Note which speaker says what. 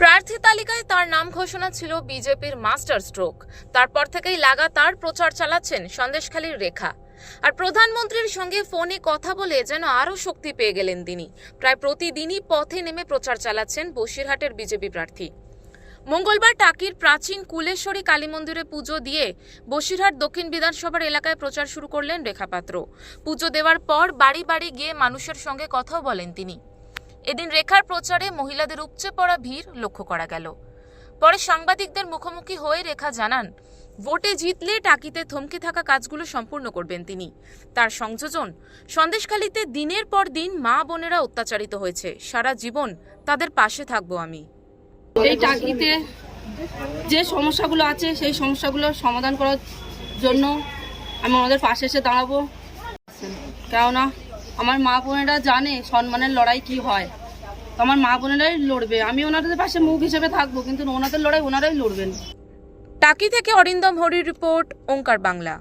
Speaker 1: প্রার্থী তালিকায় তার নাম ঘোষণা ছিল বিজেপির মাস্টার স্ট্রোক। তারপর থেকেই লাগাতার প্রচার চালাচ্ছেন সন্দেশখালীর রেখা। আর প্রধানমন্ত্রীর সঙ্গে ফোনে কথা বলে যেন আরও শক্তি পেয়ে গেলেন তিনি। প্রায় প্রতিদিনই পথে নেমে প্রচার চালাচ্ছেন বসিরহাটের বিজেপি প্রার্থী। মঙ্গলবার টাকির প্রাচীন কুলেশ্বরী কালী মন্দিরে পুজো দিয়ে বসিরহাট দক্ষিণ বিধানসভার এলাকায় প্রচার শুরু করলেন রেখাপাত্র। পুজো দেওয়ার পর বাড়ি বাড়ি গিয়ে মানুষের সঙ্গে কথাও বলেন তিনি। এদিন রেখার প্রচারে মহিলাদের উপচে পড়া ভিড় লক্ষ্য করা গেল। পরে সাংবাদিকদের মুখোমুখি হয়ে রেখা জানান, ভোটে জিতলে টাকিতে থমকে থাকা কাজগুলো সম্পূর্ণ করবেন তিনি। তার সংযোজন, সন্দেশখালিতে দিনের পর দিন মা বোনেরা অত্যাচারিত হয়েছে। সারা জীবন তাদের পাশে থাকব আমি।
Speaker 2: এই টাকিতে যে সমস্যাগুলো আছে, সেই সমস্যাগুলোর সমাধান করার জন্য আমি ওনাদের পাশে এসে দাঁড়াবো। কেননা, আমার মা বোনেরা জানে সম্মানের লড়াই কি হয়। আমার মা বোনেরাই লড়বে। আমি ওনাদের পাশে মুখ হিসেবে থাকব, কিন্তু ওনাদের লড়াই ওনারাই লড়বেন।
Speaker 1: টাকি থেকে অরিন্দম হরি রিপোর্ট, ওঙ্কার বাংলা।